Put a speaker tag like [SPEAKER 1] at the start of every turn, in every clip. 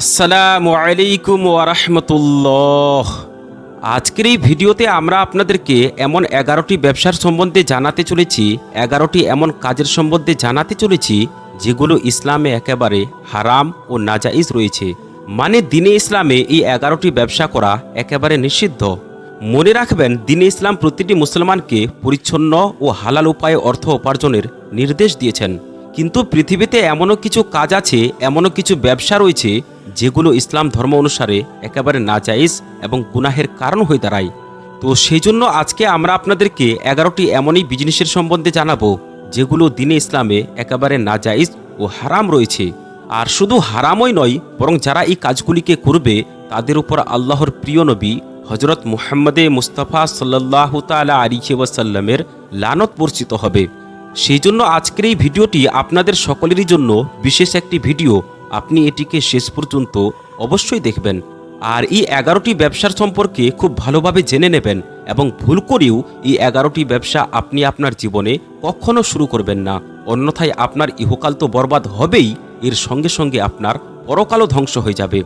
[SPEAKER 1] আসসালামু আলাইকুম ওয়ারহমতুল্লাহ আজকের এই ভিডিওতে আমরা আপনাদেরকে এমন এগারোটি ব্যবসার সম্বন্ধে জানাতে চলেছি, এগারোটি এমন কাজের সম্বন্ধে জানাতে চলেছি, যেগুলো ইসলামে একেবারে হারাম ও নাজাইজ রয়েছে। মানে দিনে ইসলামে এই এগারোটি ব্যবসা করা একেবারে নিষিদ্ধ। মনে রাখবেন, দিনে ইসলাম প্রতিটি মুসলমানকে পরিচ্ছন্ন ও হালাল উপায়ে অর্থ উপার্জনের নির্দেশ দিয়েছেন। কিন্তু পৃথিবীতে এমনও কিছু কাজ আছে, এমনও কিছু ব্যবসা রয়েছে, যেগুলো ইসলাম ধর্ম অনুসারে একেবারে নাজাইজ এবং গুনাহের কারণ হয়ে দাঁড়ায়। তো সেই জন্য আজকে আমরা আপনাদেরকে এগারোটি এমনই বিজনেসের সম্বন্ধে জানাব, যেগুলো দিনে ইসলামে একেবারে নাজাইজ ও হারাম রয়েছে। আর শুধু হারামই নয়, বরং যারা এই কাজগুলিকে করবে, তাদের উপর আল্লাহর প্রিয় নবী হজরত মুহাম্মদে মুস্তাফা সাল্লাহ তালা আলিহি ওয়াসাল্লামের লানত বর্ষিত হবে। সেই জন্য আজকের এই ভিডিওটি আপনাদের সকলেরই জন্য বিশেষ একটি ভিডিও। আপনি এটিকে শেষ পর্যন্ত অবশ্যই দেখবেন। আর এই এগারোটি ব্যবসার সম্পর্কে খুব ভালোভাবে জেনে নেবেন এবং ভুল করেও এই এগারোটি ব্যবসা আপনি আপনার জীবনে কখনো শুরু করবেন না। অন্যথায় আপনার ইহকাল তো বরবাদ হবেই, এর সঙ্গে সঙ্গে আপনার পরকালও ধ্বংস হয়ে যাবে।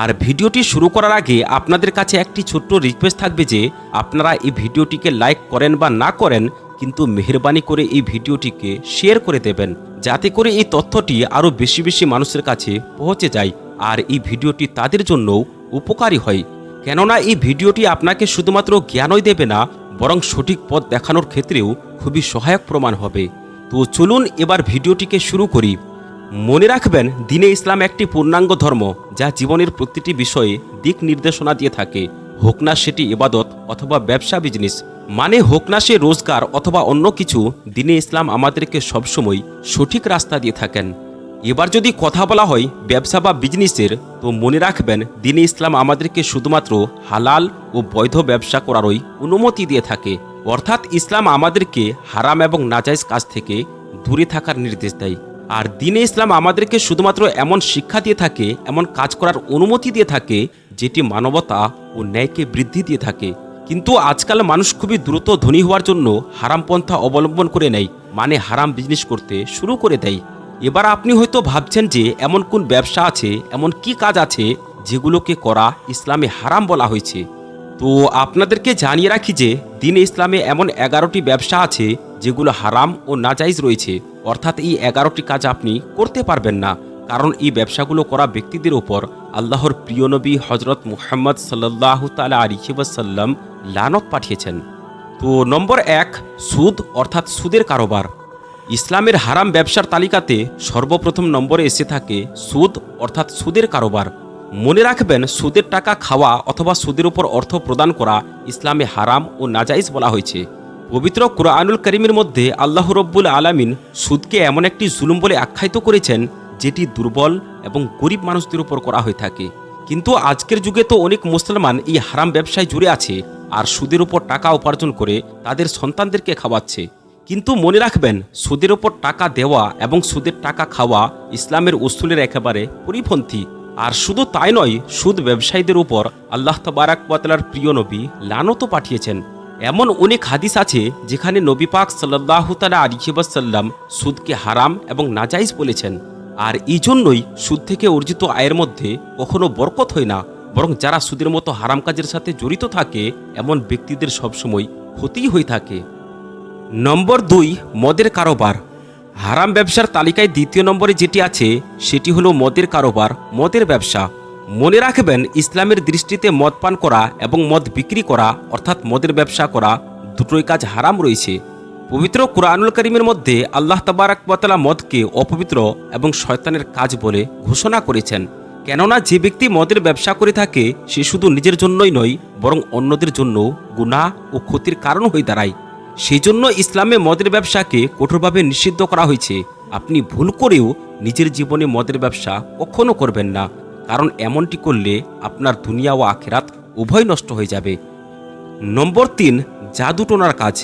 [SPEAKER 1] আর ভিডিওটি শুরু করার আগে আপনাদের কাছে একটি ছোট্ট রিকোয়েস্ট থাকবে যে, আপনারা এই ভিডিওটিকে লাইক করেন বা না করেন কিন্তু মেহরবানি করে এই ভিডিওটিকে শেয়ার করে দেবেন। যাতে করে এই তথ্যটি আরও বেশি বেশি মানুষের কাছে পৌঁছে যায় আর এই ভিডিওটি তাদের জন্যও উপকারী হয়। কেননা এই ভিডিওটি আপনাকে শুধুমাত্র জ্ঞানই দেবে না, বরং সঠিক পথ দেখানোর ক্ষেত্রেও খুবই সহায়ক প্রমাণ হবে। তো চলুন এবার ভিডিওটিকে শুরু করি। মনে রাখবেন, দিনে ইসলাম একটি পূর্ণাঙ্গ ধর্ম যা জীবনের প্রতিটি বিষয়ে দিক নির্দেশনা দিয়ে থাকে। হোক না সেটি ইবাদত অথবা ব্যবসা বিজনেস মানে হোক না সে রোজগার অথবা অন্য কিছু, দিনে ইসলাম আমাদেরকে সবসময় সঠিক রাস্তা দিয়ে থাকেন। এবার যদি কথা বলা হয় ব্যবসা বা বিজনেসের তো মনে রাখবেন দিনে ইসলাম আমাদেরকে শুধুমাত্র হালাল ও বৈধ ব্যবসা করারই অনুমতি দিয়ে থাকে। অর্থাৎ ইসলাম আমাদেরকে হারাম এবং নাজাইজ কাজ থেকে দূরে থাকার নির্দেশ দেয়। আর দিনে ইসলাম আমাদেরকে শুধুমাত্র এমন শিক্ষা দিয়ে থাকে, এমন কাজ করার অনুমতি দিয়ে থাকে, যেটি মানবতা ও ন্যায়কে বৃদ্ধি দিয়ে থাকে। কিন্তু আজকাল মানুষ খুবই দ্রুত ধনী হওয়ার জন্য হারাম পন্থা অবলম্বন করে নেয় মানে হারাম বিজনেস করতে শুরু করে দেয়। এবার আপনি হয়তো ভাবছেন যে এমন কোন ব্যবসা আছে, এমন কি কাজ আছে যেগুলোকে করা ইসলামে হারাম বলা হয়েছে। তো আপনাদেরকে জানিয়ে রাখি যে দিন ইসলামে এমন এগারোটি ব্যবসা আছে যেগুলো হারাম ও নাজাইজ রয়েছে, অর্থাৎ এই এগারোটি কাজ আপনি করতে পারবেন না, কারণ এই ব্যবসাগুলো করা ব্যক্তিদের উপর আল্লাহর প্রিয় নবী হজরত মুহাম্মদ সাল্লাহ তালা আলিহিবাসাল্লাম লানত পাঠিয়েছেন। তো নম্বর এক, সুদ, অর্থাৎ সুদের কারোবার। ইসলামের হারাম ব্যবসার তালিকাতে সর্বপ্রথম নম্বরে এসে থাকে সুদ, অর্থাৎ সুদের কারোবার। মনে রাখবেন, সুদের টাকা খাওয়া অথবা সুদের উপর অর্থ প্রদান করা ইসলামে হারাম ও নাজাইজ বলা হয়েছে। পবিত্র কুরআনুল করিমের মধ্যে আল্লাহ রব্বুল আলামিন সুদকে এমন একটি জুলুম বলে আখ্যায়িত করেছেন, যেটি দুর্বল এবং গরিব মানুষদের উপর করা হয়ে থাকে। কিন্তু আজকের যুগে তো অনেক মুসলমান এই হারাম ব্যবসায় জুড়ে আছে আর সুদের উপর টাকা উপার্জন করে তাদের সন্তানদেরকে খাওয়াচ্ছে। কিন্তু মনে রাখবেন, সুদের ওপর টাকা দেওয়া এবং সুদের টাকা খাওয়া ইসলামের উসুলের একেবারে পরিপন্থী। আর শুধু তাই নয়, সুদ ব্যবসায়ীদের উপর আল্লাহ তবারাক ওয়াতালার প্রিয় নবী লানতও পাঠিয়েছেন। এমন অনেক হাদিস আছে যেখানে নবী পাক সাল্লাহ তালা আলিহিবাসাল্লাম সুদকে হারাম এবং নাজাইজ বলেছেন। আর এই জন্যই সুদ থেকে অর্জিত আয়ের মধ্যে কখনো বরকত হয় না, বরং যারা সুদের মতো হারাম কাজের সাথে জড়িত থাকে, এমন ব্যক্তিদের সবসময় ক্ষতিই হয়ে থাকে। নম্বর দুই, মদের কারোবার। হারাম ব্যবসার তালিকায় দ্বিতীয় নম্বরে যেটি আছে, সেটি হলো মদের কারোবার, মদের ব্যবসা। মনে রাখবেন, ইসলামের দৃষ্টিতে মদ পান করা এবং মদ বিক্রি করা, অর্থাৎ মদের ব্যবসা করা, দুটোই কাজ হারাম রয়েছে। পবিত্র কোরআনুল করিমের মধ্যে আল্লাহ তাবারাকবাতলা মদকে অপবিত্র এবং শয়তানের কাজ বলে ঘোষণা করেছেন। কেননা যে ব্যক্তি মদের ব্যবসা করে থাকে, সে শুধু নিজের জন্যই নয়, বরং অন্যদের জন্য গুনাহ ও ক্ষতির কারণ হয়ে দাঁড়ায়। সেই জন্য ইসলামে মদের ব্যবসাকে কঠোরভাবে নিষিদ্ধ করা হয়েছে। আপনি ভুল করেও নিজের জীবনে মদের ব্যবসা কখনো করবেন না। কারণ এমনটি করলে আপনার দুনিয়া ও আখেরাত উভয় নষ্ট হয়ে যাবে। নম্বর তিন জাদুটোনার কাজ।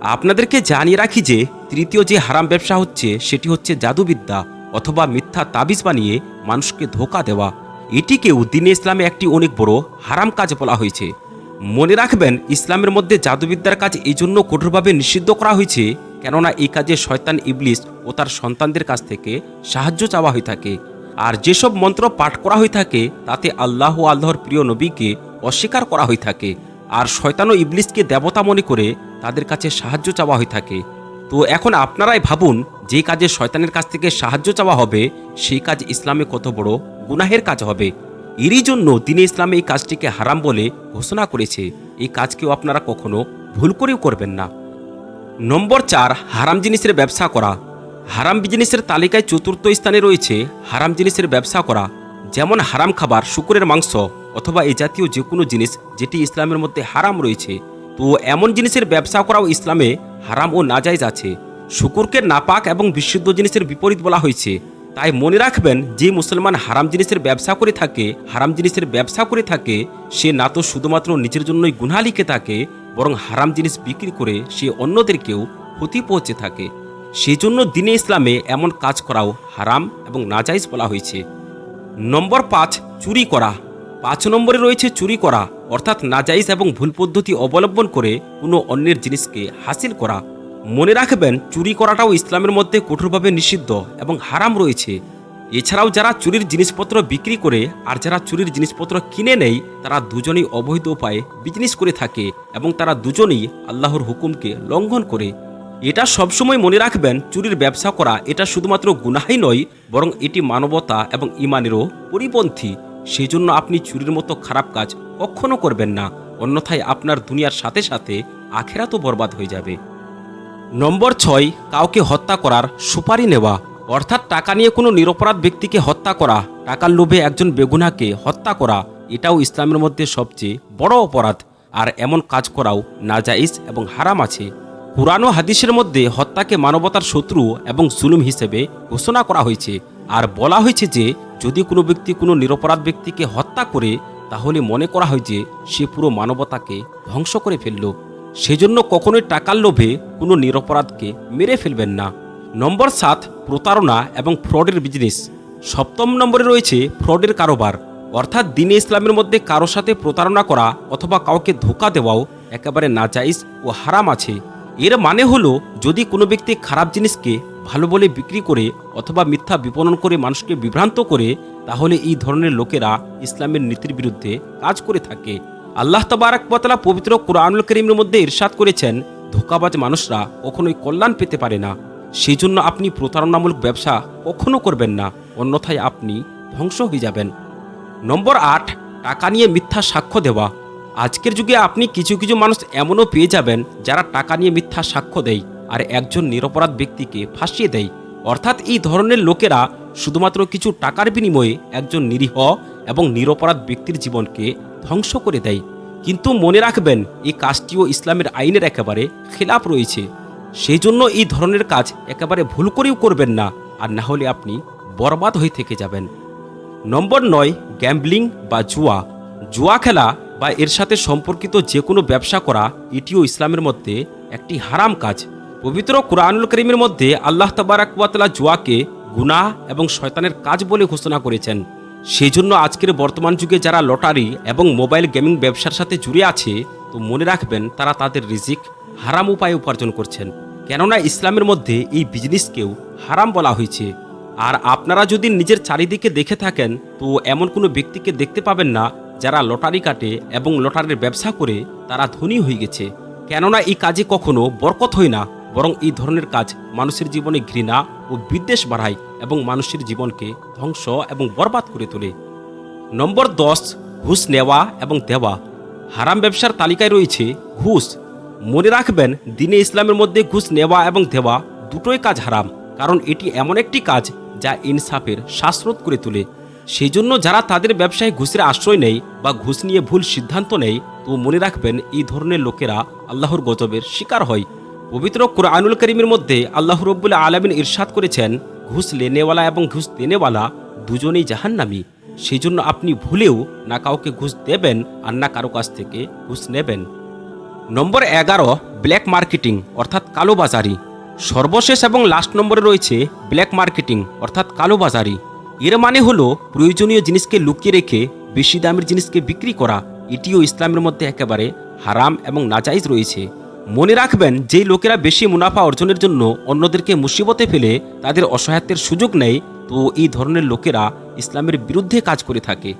[SPEAKER 1] আপনাদেরকে জানিয়ে রাখি যে, তৃতীয় যে হারাম ব্যবসা হচ্ছে, সেটি হচ্ছে জাদুবিদ্যা অথবা মিথ্যা তাবিজ বানিয়ে মানুষকে ধোকা দেওয়া। এটিকেও দিনে ইসলামে একটি অনেক বড় হারাম কাজ বলা হয়েছে। মনে রাখবেন, ইসলামের মধ্যে জাদুবিদ্যার কাজ এই জন্য কঠোরভাবে নিষিদ্ধ করা হয়েছে, কেননা এই কাজে শয়তান ইবলিস ও তার সন্তানদের কাছ থেকে সাহায্য চাওয়া হয়ে থাকে। আর যেসব মন্ত্র পাঠ করা হয়ে থাকে, তাতে আল্লাহ আল্লাহর প্রিয় নবীকে অস্বীকার করা হয়ে থাকে। আর শয়তান ও ইবলিসকে দেবতা মনে করে তাদের কাছে সাহায্য চাওয়া হয়ে থাকে। তো এখন আপনারাই ভাবুন, যে কাজে শয়তানের কাছ থেকে সাহায্য চাওয়া হবে, সেই কাজ ইসলামে কত বড় গুনাহের কাজ হবে। এরই জন্য দিনে ইসলামে এই কাজটিকে হারাম বলে ঘোষণা করেছে। এই কাজকেও আপনারা কখনো ভুল করেও করবেন না। নম্বর চার, হারাম জিনিসের ব্যবসা করা। হারাম বিজনেসের তালিকায় চতুর্থ স্থানে রয়েছে হারাম জিনিসের ব্যবসা করা, যেমন হারাম খাবার, শুকুরের মাংস অথবা এই জাতীয় যে কোনো জিনিস যেটি ইসলামের মধ্যে হারাম রয়েছে। তো এমন জিনিসের ব্যবসা করাও ইসলামে হারাম ও নাজাইজ আছে। শুকুরকে নাপাক এবং বিশুদ্ধ জিনিসের বিপরীত বলা হয়েছে। তাই মনে রাখবেন, যে মুসলমান হারাম জিনিসের ব্যবসা করে থাকে, হারাম জিনিসের ব্যবসা করে থাকে, সে না তো শুধুমাত্র নিজের জন্যই গুনা লিখে থাকে, বরং হারাম জিনিস বিক্রি করে সে অন্যদেরকেও ক্ষতি পৌঁছে থাকে। সেজন্য দিনে ইসলামে এমন কাজ করাও হারাম এবং নাজাইজ বলা হয়েছে। নম্বর পাঁচ, চুরি করা। পাঁচ নম্বরে রয়েছে চুরি করা, অর্থাৎ নাজাইজ এবং ভুল পদ্ধতি অবলম্বন করে কোনো অন্যের জিনিসকে হাসিল করা। মনে রাখবেন, চুরি করাটাও ইসলামের মধ্যে কঠোরভাবে নিষিদ্ধ এবং হারাম রয়েছে। এছাড়াও যারা চুরির জিনিসপত্র বিক্রি করে আর যারা চুরির জিনিসপত্র কিনে নেয়, তারা দুজনেই অবৈধ উপায়ে বিজনেস করে থাকে এবং তারা দুজনেই আল্লাহর হুকুমকে লঙ্ঘন করে। এটা সবসময় মনে রাখবেন, চুরির ব্যবসা করা এটা শুধুমাত্র গুনাহাই নয়, বরং এটি মানবতা এবং ইমানেরও পরিপন্থী। সেজন্য আপনি চুরির মতো খারাপ কাজ কখনো করবেন না, অন্যথায় আপনার দুনিয়ার সাথে সাথে আখেরাতও বরবাদ হয়ে যাবে। নম্বর ছয়, কাউকে হত্যা করার সুপারি নেওয়া। অর্থাৎ টাকা নিয়ে কোনো নিরপরাধ ব্যক্তিকে হত্যা করা, টাকার লোভে একজন বেগুনাকে হত্যা করা, এটাও ইসলামের মধ্যে সবচেয়ে বড় অপরাধ। আর এমন কাজ করাও নাজাইজ এবং হারাম আছে। পুরানো হাদিসের মধ্যে হত্যাকে মানবতার শত্রু এবং জুলুম হিসেবে ঘোষণা করা হয়েছে। আর বলা হয়েছে যে, যদি কোনো ব্যক্তি কোনো নিরপরাধ ব্যক্তিকে হত্যা করে, তাহলে মনে করা হয় যে, সে পুরো মানবতাকে ধ্বংস করে ফেলল। সেজন্য কখনোই টাকার লোভে কোনো নিরপরাধকে মেরে ফেলবেন না। নম্বর সাত, প্রতারণা এবং ফ্রডের বিজনেস সপ্তম নম্বরে রয়েছে ফ্রডের কারোবার। অর্থাৎ দিনে ইসলামের মধ্যে কারও সাথে প্রতারণা করা অথবা কাউকে ধোকা দেওয়াও একেবারে নাজাইজ ও হারাম আছে। এর মানে হলো, যদি কোনো ব্যক্তি খারাপ জিনিসকে ভালো বলে বিক্রি করে অথবা মিথ্যা বিপণন করে মানুষকে বিভ্রান্ত করে, তাহলে এই ধরনের লোকেরা ইসলামের নীতির বিরুদ্ধে কাজ করে থাকে। আল্লাহ তবারকবতলা পবিত্র কোরআনুল করিমের মধ্যে ইরশাদ করেছেন, ধোকাবাজ মানুষরা কখনোই কল্যাণ পেতে পারে না। সেই জন্য আপনি প্রতারণামূলক ব্যবসা কখনো করবেন না, অন্যথায় আপনি ধ্বংস হয়ে যাবেন। নম্বর আট, টাকা নিয়ে মিথ্যা সাক্ষ্য দেওয়া। আজকের যুগে আপনি কিছু কিছু মানুষ এমনও পেয়ে যাবেন যারা টাকা নিয়ে মিথ্যা সাক্ষ্য দেয় আর একজন নিরপরাধ ব্যক্তিকে ফাঁসিয়ে দেয়। অর্থাৎ এই ধরনের লোকেরা শুধুমাত্র কিছু টাকার বিনিময়ে একজন নিরীহ এবং নিরপরাধ ব্যক্তির জীবনকে ধ্বংস করে দেয়। কিন্তু মনে রাখবেন, এই কাজটিও ইসলামের আইনের একেবারে খেলাপ রয়েছে। সেই জন্য এই ধরনের কাজ একেবারে ভুল করেও করবেন না, আর না হলে আপনি বরবাদ হয়ে থেকে যাবেন। নম্বর নয়, গ্যাম্বলিং বা জুয়া। জুয়া খেলা বা এর সাথে সম্পর্কিত যে কোনো ব্যবসা করা, এটিও ইসলামের মধ্যে একটি হারাম কাজ। পবিত্র কোরআনুল করিমের মধ্যে আল্লাহ তাবারাকুয়াতলা জুয়াকে গুনাহ এবং শয়তানের কাজ বলে ঘোষণা করেছেন। সেই জন্য আজকের বর্তমান যুগে যারা লটারি এবং মোবাইল গেমিং ব্যবসার সাথে জুড়ে আছে, তো মনে রাখবেন তারা তাদের রিজিক হারাম উপায়ে উপার্জন করছেন। কেননা ইসলামের মধ্যে এই বিজনেসকেও হারাম বলা হয়েছে। আর আপনারা যদি নিজের চারিদিকে দেখে থাকেন, তো এমন কোনো ব্যক্তিকে দেখতে পাবেন না যারা লটারি কাটে এবং লটারির ব্যবসা করে, তারা ধনী হয়ে গেছে। কেননা এই কাজে কখনো বরকত হয় না, বরং এই ধরনের কাজ মানুষের জীবনে ঘৃণা ও বিদ্বেষ বাড়ায় এবং মানুষের জীবনকে ধ্বংস এবং বরবাদ করে তোলে। নম্বর দশ, ঘুষ নেওয়া এবং দেওয়া। হারাম ব্যবসার তালিকায় রয়েছে ঘুষ। মনে রাখবেন, দিনে ইসলামের মধ্যে ঘুষ নেওয়া এবং দেওয়া দুটোই কাজ হারাম, কারণ এটি এমন একটি কাজ যা ইনসাফের শ্বাসরোধ করে তোলে। সেই জন্য যারা তাদের ব্যবসায় ঘুষের আশ্রয় নেয় বা ঘুষ নিয়ে ভুল সিদ্ধান্ত নেয় তো মনে রাখবেন এই ধরনের লোকেরা আল্লাহর গজবের শিকার হয়। পবিত্র কুরআনুল করিমের মধ্যে আল্লাহ রব্বুল আলমিন ইরশাদ করেছেন, ঘুষ লেনেওয়ালা এবং ঘুষ দেনেওয়ালা দুজনেই জাহান্নামী। সেই জন্য আপনি ভুলেও না কাউকে ঘুষ দেবেন আর না কারও কাছ থেকে ঘুষ নেবেন। নম্বর এগারো, ব্ল্যাক মার্কেটিং, অর্থাৎ কালোবাজারি সর্বশেষ এবং লাস্ট নম্বরে রয়েছে ব্ল্যাক মার্কেটিং, অর্থাৎ কালোবাজারি এর মানে হলো প্রয়োজনীয় জিনিসকে লুকিয়ে রেখে বেশি দামের জিনিসকে বিক্রি করা, এটিও ইসলামের মধ্যে একেবারে হারাম এবং নাজাইজ রয়েছে। মনে রাখবেন, যেই লোকেরা বেশি মুনাফা অর্জনের জন্য অন্যদেরকে মুসিবতে ফেলে, তাদের অসহায়ত্বের সুযোগ নেয়, তো এই ধরনের লোকেরা ইসলামের বিরুদ্ধে কাজ করে থাকে।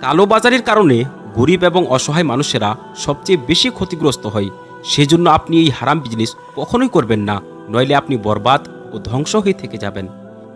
[SPEAKER 1] কালোবাজারের কারণে গরিব এবং অসহায় মানুষেরা সবচেয়ে বেশি ক্ষতিগ্রস্ত হয়। সেজন্য আপনি এই হারাম বিজনেস কখনোই করবেন না, নইলে আপনি বরবাদ ও ধ্বংস হয়ে থেকে যাবেন।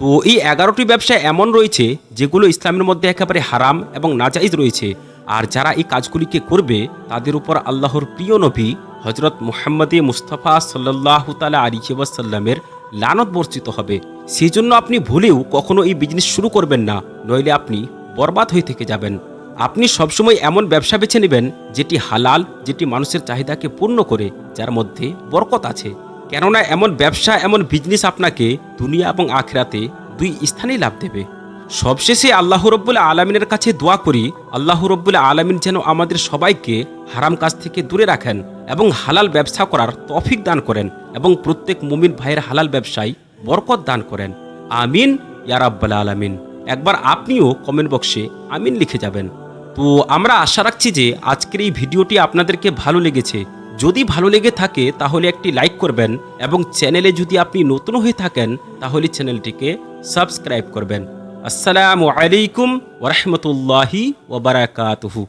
[SPEAKER 1] তো এই এগারোটি ব্যবসা এমন রয়েছে যেগুলো ইসলামের মধ্যে একেবারে হারাম এবং নাজাইজ রয়েছে। আর যারা এই কাজগুলিকে করবে, তাদের উপর আল্লাহর প্রিয় নবী হজরত মুহাম্মদে মুস্তফা সাল্লাহ তালা আলী ওয়াসাল্লামের লানত বর্জিত হবে। সেই জন্য আপনি ভুলেও কখনো এই বিজনেস শুরু করবেন না, নইলে আপনি বরবাদ হয়ে থেকে যাবেন। আপনি সবসময় এমন ব্যবসা বেছে নেবেন যেটি হালাল, যেটি মানুষের চাহিদাকে পূর্ণ করে, যার মধ্যে বরকত আছে। কেননা এমন ব্যবসা, এমন বিজনেস আপনাকে দুনিয়া এবং আখরাতে দুই স্থানেই লাভ দেবে। সবশেষে আল্লাহ রব্বুল আলমিনের কাছে দোয়া করি, আল্লাহ রব্বুল আলমিন যেন আমাদের সবাইকে হারাম কাজ থেকে দূরে রাখেন এবং হালাল ব্যবসা করার তফিক দান করেন এবং প্রত্যেক মুমিন ভাইয়ের হালাল ব্যবসায় বরকত দান করেন। আমিন ইয়ারাব্বাল আলামিন। একবার আপনিও কমেন্ট বক্সে আমিন লিখে যাবেন। তো আমরা আশা রাখছি যে আজকের এই ভিডিওটি আপনাদেরকে ভালো লেগেছে। যদি ভালো লেগে থাকে, তাহলে একটি লাইক করবেন এবং চ্যানেলে যদি আপনি নতুন হয়ে থাকেন, তাহলে চ্যানেলটিকে সাবস্ক্রাইব করবেন। আসসালামু আলাইকুম ওরহমতুল্লাহি ওবরাকাতুহু